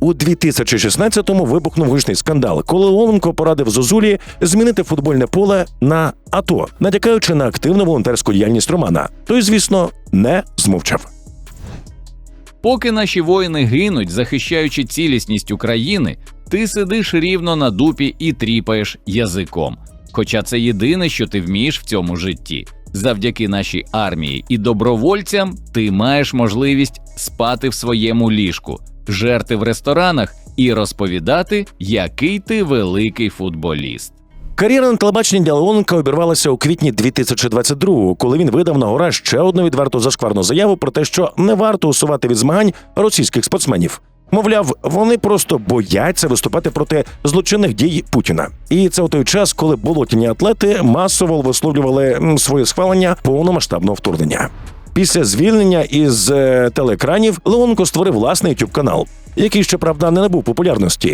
У 2016-му вибухнув гучний скандал, коли Леоненко порадив Зозулі змінити футбольне поле на АТО, натякаючи на активну волонтерську діяльність Романа. Той, звісно, не змовчав. Поки наші воїни гинуть, захищаючи цілісність України, ти сидиш рівно на дупі і тріпаєш язиком. Хоча це єдине, що ти вмієш в цьому житті. Завдяки нашій армії і добровольцям ти маєш можливість спати в своєму ліжку, жерти в ресторанах і розповідати, який ти великий футболіст. Кар'єра на телебаченні для Леоненка обірвалася у квітні 2022-го, коли він видав на гора ще одну відверту зашкварну заяву про те, що не варто усувати від змагань російських спортсменів. Мовляв, вони просто бояться виступати проти злочинних дій Путіна. І це у той час, коли болотяні атлети масово висловлювали своє схвалення повномасштабного вторгнення. Після звільнення із е, телекранів Леонко створив власний youtube канал який щоправда не набув популярності,